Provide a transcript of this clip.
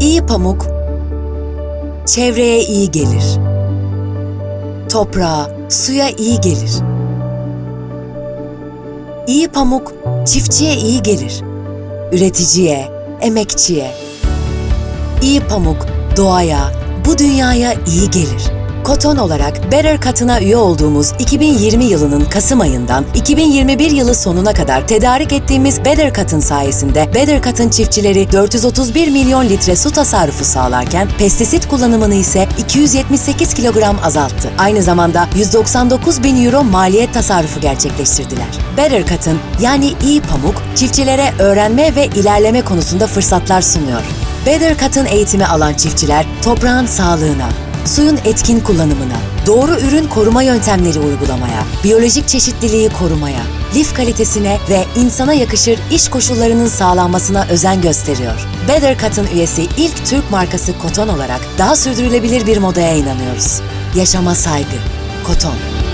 İyi pamuk çevreye iyi gelir. Toprağa, suya iyi gelir. İyi pamuk çiftçiye iyi gelir. Üreticiye, emekçiye. İyi pamuk doğaya, bu dünyaya iyi gelir. Koton olarak Better Cotton'a üye olduğumuz 2020 yılının Kasım ayından 2021 yılı sonuna kadar tedarik ettiğimiz Better Cotton sayesinde Better Cotton çiftçileri 431 milyon litre su tasarrufu sağlarken pestisit kullanımını ise 278 kilogram azalttı. Aynı zamanda 199 bin euro maliyet tasarrufu gerçekleştirdiler. Better Cotton yani iyi pamuk çiftçilere öğrenme ve ilerleme konusunda fırsatlar sunuyor. Better Cotton eğitimi alan çiftçiler toprağın sağlığına, suyun etkin kullanımına, doğru ürün koruma yöntemleri uygulamaya, biyolojik çeşitliliği korumaya, lif kalitesine ve insana yakışır iş koşullarının sağlanmasına özen gösteriyor. Better Cotton üyesi ilk Türk markası Koton olarak daha sürdürülebilir bir modaya inanıyoruz. Yaşama saygı. Koton.